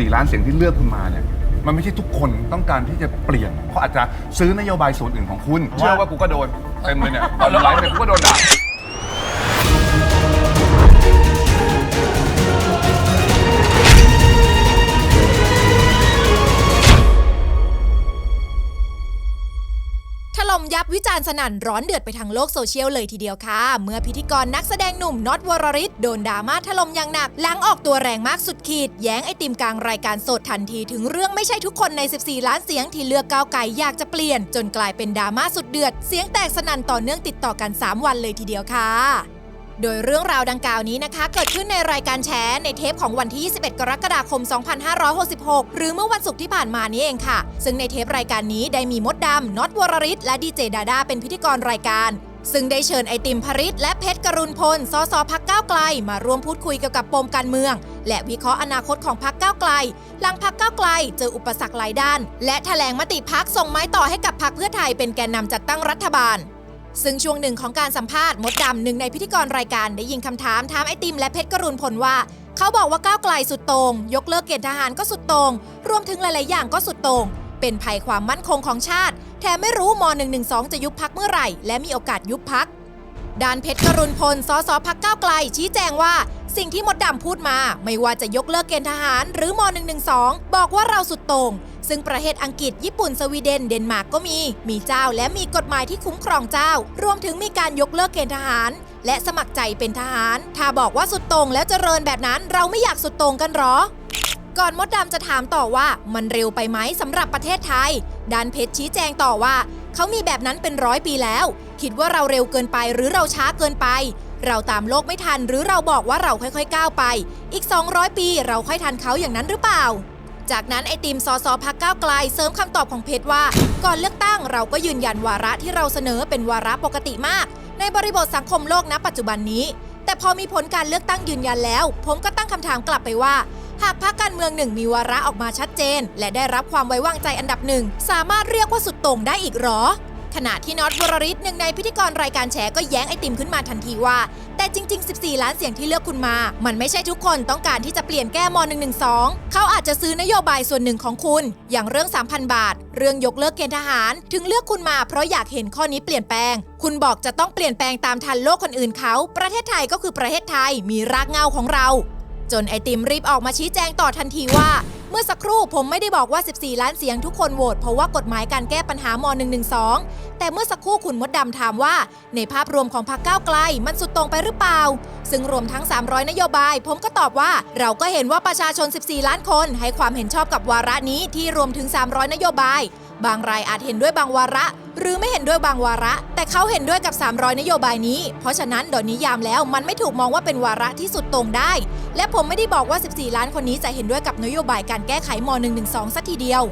14 ล้านเสียงที่เลือกคุณมาเนี่ยมันไม่ใช่ทุกคนต้องการที่จะเปลี่ยนเขาอาจจะซื้อนโยบายส่วนอื่นของคุณ เชื่อว่ากูก็โดนเต็มเลยเนี่ยตอนไลฟ์เนี่ยกูก็โดนด่า ยับวิจารณ์สนั่นร้อนเดือดไปทางโลกโซเชียลเลยทีเดียวค่ะ เมื่อพิธีกรนักแสดงหนุ่มน็อตวรริศโดนดราม่าถล่มอย่างหนัก หลังออกตัวแรงมากสุดขีด แย้งไอติมกลางรายการสดทันทีถึงเรื่องไม่ใช่ทุกคนใน 14 ล้านเสียงที่เลือกก้าวไก่อยากจะเปลี่ยน จนกลายเป็นดราม่าสุดเดือด เสียงแตกสนั่นต่อเนื่องติดต่อกัน 3 วันเลยทีเดียวค่ะ โดยเรื่องราวดังกล่าวนี้นะคะ เกิดขึ้นในรายการแชร์ในเทปของวันที่ 21 กรกฎาคม 2566 หรือเมื่อวันศุกร์ที่ผ่านมานี้เองค่ะ ซึ่งในเทปรายการนี้ได้มีมดดำน็อตวรริศและดีเจดาดาเป็นพิธีกรรายการซึ่งได้เชิญไอติมพริตและเพชรกรุณพลสสพักก้าวไกล มาร่วมพูดคุยเกี่ยวกับปมการเมือง และวิเคราะห์อนาคตของพักก้าวไกล หลังพักก้าวไกลเจออุปสรรคหลายด้าน และแถลงมติพักส่งไม้ต่อให้กับพักเพื่อไทยเป็นแกนนำจัดตั้งรัฐบาล ซึ่งช่วงหนึ่งของการสัมภาษณ์มดดำหนึ่งในพิธีกรรายการได้ยิงคำถามถามไอติมและเพชรกรุณพลว่า เขาบอกว่าก้าวไกลสุดโตง่งยกเลิกเกณฑ์ทหารก็สุดโตง่งรวมถึงหลาย ๆ อย่างก็สุดโตง่งเป็นภัยความมั่นคงของชาติ แถมไม่รู้ม .112 จะยุบพักเมื่อไหร่ และมีโอกาสยุบพักด้านเพชรกรุณพลสสพักก้าวไกล ชี้แจงว่า สิ่งที่มดดำพูดมา ไม่ว่าจะยกเลิกเกณฑ์ทหาร หรือม .112 บอกว่าเราสุดโต่งซึ่งประเทศอังกฤษญี่ปุ่นสวีเดนเดนมาร์กก็มี มีเจ้าและมีกฎหมายที่คุ้มครองเจ้า รวมถึงมีการยกเลิกเกณฑ์ทหาร และสมัครใจเป็นทหาร ถ้าบอกว่าสุดโต่งแล้วเจริญแบบนั้นเราไม่อยากสุดโต่งกันหรอ ก่อนมดดำจะถามต่อว่ามันเร็วไปไหมสำหรับประเทศไทยด้านเพชรชี้แจงต่อว่าเขามีแบบนั้นเป็นร้อยปีแล้ว คิดว่าเราเร็วเกินไปหรือเราช้าเกินไป เราตามโลกไม่ทันหรือเราบอกว่าเราค่อยๆก้าวไป อีก 200 ปีเราค่อยทันเขาอย่างนั้นหรือเปล่า จากนั้นไอติมสอสอพักก้าวไกลเสริมคำตอบของเพชรว่า ก่อนเลือกตั้งเราก็ยืนยันวาระที่เราเสนอเป็นวาระปกติมาก ในบริบทสังคมโลกณปัจจุบันนี้ แต่พอมีผลการเลือกตั้งยืนยันแล้ว ผมก็ตั้งคำถามกลับไปว่าหากพรรคการเมืองหนึ่งมีวาระออกมาชัดเจน และได้รับความไว้วางใจอันดับหนึ่ง สามารถเรียกว่าสุดโต่งได้อีกหรอ ขณะที่น็อตวรริศหนึ่งในพิธีกรรายการแฉก็แย้งไอติมขึ้นมาทันทีว่า แต่จริง ๆ 14 ล้านเสียงที่เลือกคุณมา มันไม่ใช่ทุกคนต้องการที่จะเปลี่ยนแก้ม .112 เขาอาจจะซื้อนโยบายส่วนหนึ่งของคุณ อย่างเรื่อง 3,000 บาท เรื่องยกเลิกเกณฑ์ทหาร ถึงเลือกคุณมาเพราะอยากเห็นข้อนี้เปลี่ยนแปลง คุณบอกจะต้องเปลี่ยนแปลงตามทันโลกคนอื่นเขา ประเทศไทยก็คือประเทศไทยมีรากเหง้าของเราจนไอติมรีบออกมาชี้แจงต่อทันทีว่า เมื่อสักครู่ผมไม่ได้บอกว่า 14 ล้านเสียงทุกคนโหวตเพราะว่ากฎหมายการแก้ปัญหาม .112 แต่เมื่อสักครู่คุณมดดำถามว่า ในภาพรวมของพรรคก้าวไกล มันสุดตรงไปหรือเปล่า ซึ่งรวมทั้ง 300 นโยบาย ผมก็ตอบว่า เราก็เห็นว่าประชาชน 14 ล้านคน ให้ความเห็นชอบกับวาระนี้ที่รวมถึง 300 นโยบาย บางรายอาจเห็นด้วยบางวาระ หรือไม่เห็นด้วยบางวาระ แต่เขาเห็นด้วยกับ 300 นโยบายนี้ เพราะฉะนั้นโดยนิยามแล้วมันไม่ถูกมองว่าเป็นวาระที่สุดตรงได้ และผมไม่ได้บอกว่า 14 ล้านคนนี้จะเห็นด้วยกับนโยบายการแก้ไขม .112 สัทีเดียว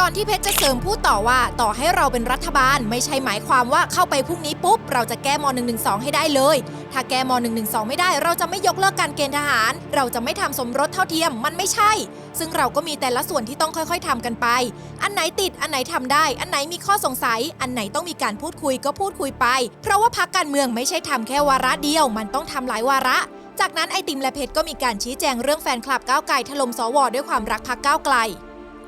ก่อนที่เพชรจะเสริมพูดต่อว่า ต่อให้เราเป็นรัฐบาล ไม่ใช่หมายความว่าเข้าไปพรุ่งนี้ปุ๊บ เราจะแก้ม .112 ให้ได้เลย ถ้าแก้ม .112 ไม่ได้ เราจะไม่ยกเลิกการเกณฑ์ทหาร เราจะไม่ทำสมรสเท่าเทียมมันไม่ใช่ ซึ่งเราก็มีแต่ละส่วนที่ต้องค่อยๆทำกันไป อันไหนติดอันไหนทำได้ อันไหนมีข้อสงสัย อันไหนต้องมีการพูดคุยก็พูดคุยไป เพราะว่าพักการเมืองไม่ใช่ทำแค่วาระเดียว มันต้องทำหลายวาระจากนั้นไอติมและเพชรก็มีการชี้แจงเรื่องแฟนคลับก้าวไกลถล่มสวด้วยความรักพักก้าวไกล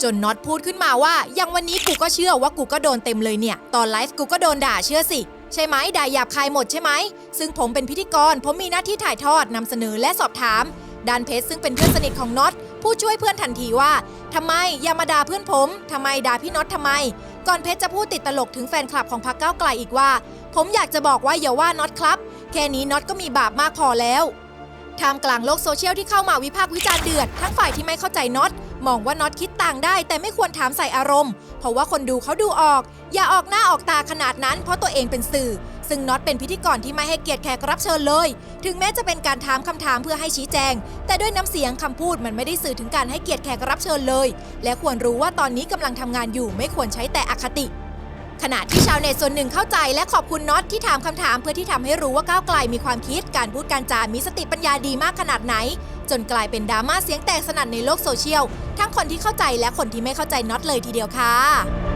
จนน็อตพูดขึ้นมาว่าอย่างวันนี้กูก็เชื่อว่ากูก็โดนเต็มเลยเนี่ย ตอนไลฟ์กูก็โดนด่าเชื่อสิ ใช่ไหมด่าหยาบคายหมดใช่ไหม ซึ่งผมเป็นพิธีกร ผมมีหน้าที่ถ่ายทอดนำเสนอและสอบถามดานเพชรซึ่งเป็นเพื่อนสนิทของน็อตผู้ช่วยเพื่อนทันทีว่าทำไมอย่ามาด่าเพื่อนผมทำไมด่าพี่น็อตทำไม ก่อนเพชรจะพูดติดตลกถึงแฟนคลับของพรรคก้าวไกลอีกว่า ผมอยากจะบอกว่าอย่าว่าน็อตครับ แค่นี้น็อตก็มีบาปมากพอแล้วท่ามกลางโลกโซเชียลที่เข้ามาวิพากษ์วิจารณ์เดือด ทั้งฝ่ายที่ไม่เข้าใจน็อต มองว่าน็อตคิดต่างได้ แต่ไม่ควรถามใส่อารมณ์ เพราะว่าคนดูเขาดูออก อย่าออกหน้าออกตาขนาดนั้น เพราะตัวเองเป็นสื่อ ซึ่งน็อตเป็นพิธีกรที่ไม่ให้เกียรติแขกรับเชิญเลย ถึงแม้จะเป็นการถามคำถามเพื่อให้ชี้แจง แต่ด้วยน้ำเสียงคำพูดมันไม่ได้สื่อถึงการให้เกียรติแขกรับเชิญเลย และควรรู้ว่าตอนนี้กำลังทำงานอยู่ไม่ควรใช้แต่อคติ ขณะที่ชาวเน็ตส่วนหนึ่งเข้าใจและขอบคุณน็อตที่ถามคำถามเพื่อที่ทำให้รู้ว่าก้าวไกลมีความคิดการพูดการจามีสติปัญญาดีมากขนาดไหน จนกลายเป็นดราม่าเสียงแตกสนั่นในโลกโซเชียล ทั้งคนที่เข้าใจและคนที่ไม่เข้าใจน็อตเลยทีเดียวค่ะ